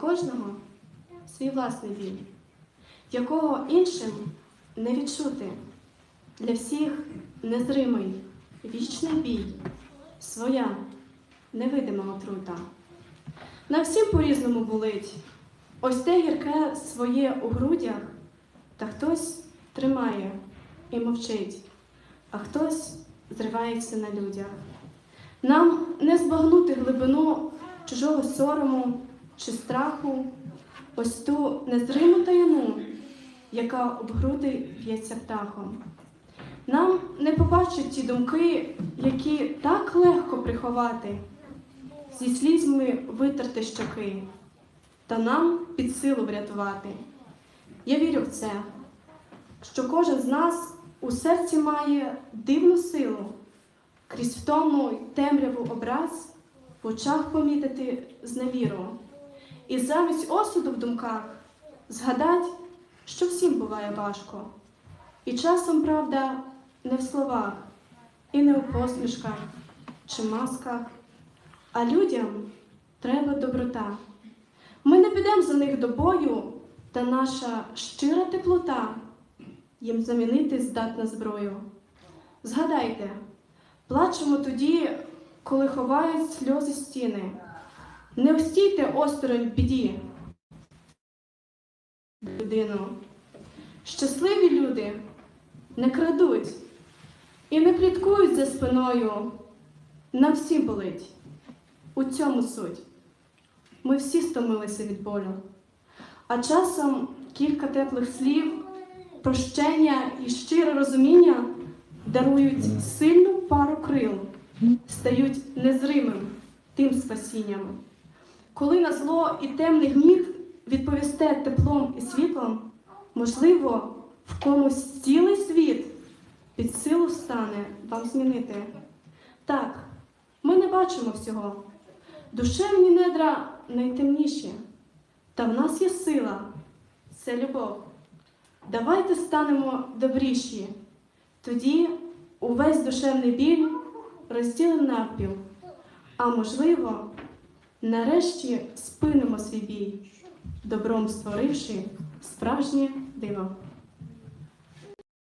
кожного свій власний біль, якого іншим не відчути. Для всіх незримий вічний бій, своя невидима отрута. На всім по-різному болить. Ось те гірке своє у грудях, та хтось тримає і мовчить, а хтось зривається на людях. Нам не збагнути глибину чужого сорому чи страху, ось ту незриму таїну, яка об груди б'ється птахом. Нам не побачать ті думки, які так легко приховати, зі слізьми витерти щоки, та нам під силу врятувати. Я вірю в це, що кожен з нас у серці має дивну силу, крізь втому й темряву образ в очах помітити зневіру. І замість осуду в думках згадать, що всім буває важко. І часом, правда, не в словах, і не у посмішках чи масках, а людям треба доброта. Ми не підемо за них до бою, та наша щира теплота їм замінити здатна зброю. Згадайте, плачемо тоді, коли ховають сльози стіни. Не остійте осторонь біді. Людину. Щасливі люди не крадуть і не пліткують за спиною. Нам всім болить. У цьому суть. Ми всі стомилися від болю. А часом кілька теплих слів, прощення і щире розуміння дарують сильну пару крил, стають незримим тим спасінням. Коли на зло і темний гніт відповісте теплом і світлом, можливо, в комусь цілий світ під силу стане вам змінити. Так, ми не бачимо всього. Душевні недра найтемніші, та в нас є сила, це любов. Давайте станемо добріші, тоді увесь душевний біль розділимо навпіл, а можливо, нарешті спинимо свій бій, добром створивши справжнє диво.